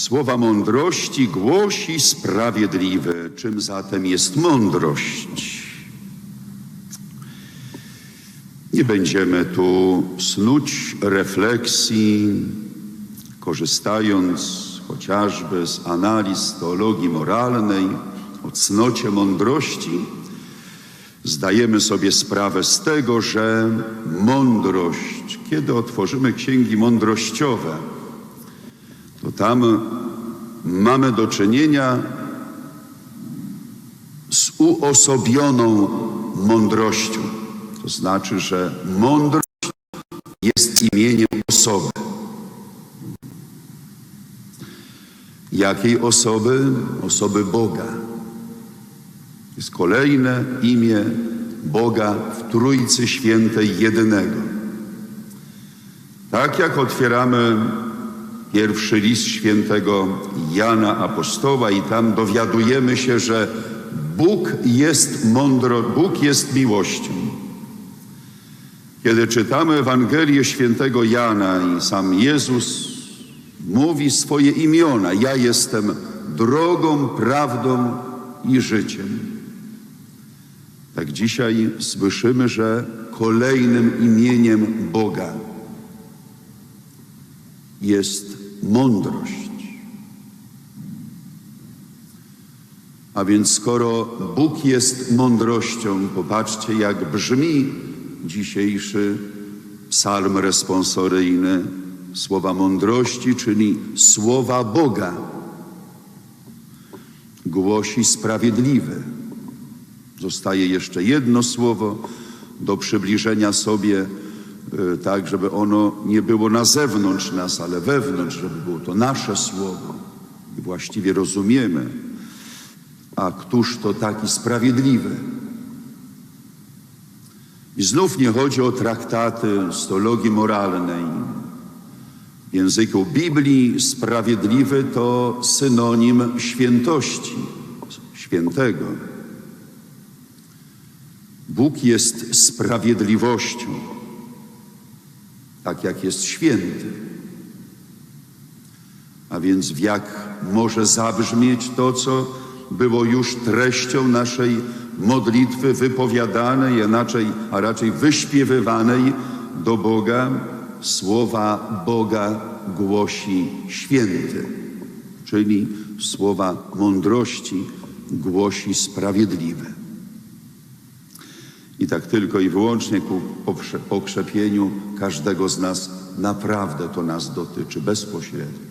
Słowa mądrości głosi sprawiedliwy. Czym zatem jest mądrość? Nie będziemy tu snuć refleksji, korzystając chociażby z analiz teologii moralnej o cnocie mądrości. Zdajemy sobie sprawę z tego, że mądrość, kiedy otworzymy księgi mądrościowe, tam mamy do czynienia z uosobioną mądrością. To znaczy, że mądrość jest imieniem osoby. Jakiej osoby? Osoby Boga. Jest kolejne imię Boga w Trójcy Świętej Jedynego. Tak jak otwieramy pierwszy list świętego Jana Apostoła i tam dowiadujemy się, że Bóg jest mądro, Bóg jest miłością. Kiedy czytamy Ewangelię świętego Jana i sam Jezus mówi swoje imiona, ja jestem drogą, prawdą i życiem. Tak dzisiaj słyszymy, że kolejnym imieniem Boga jest mądrość. A więc skoro Bóg jest mądrością, popatrzcie jak brzmi dzisiejszy psalm responsoryjny słowa mądrości, czyli słowa Boga. Głosi sprawiedliwy. Zostaje jeszcze jedno słowo do przybliżenia sobie, tak żeby ono nie było na zewnątrz nas, ale wewnątrz, żeby było to nasze słowo. I właściwie rozumiemy, a któż to taki sprawiedliwy? I znów nie chodzi o traktaty z teologii moralnej. W języku Biblii sprawiedliwy to synonim świętości, świętego. Bóg jest sprawiedliwością, tak jak jest święty. A więc w jak może zabrzmieć to, co było już treścią naszej modlitwy wypowiadanej, a raczej, a raczej wyśpiewywanej do Boga, słowa Boga głosi święty, czyli słowa mądrości głosi sprawiedliwy. I tak tylko i wyłącznie ku pokrze- pokrzepieniu każdego z nas naprawdę to nas dotyczy bezpośrednio.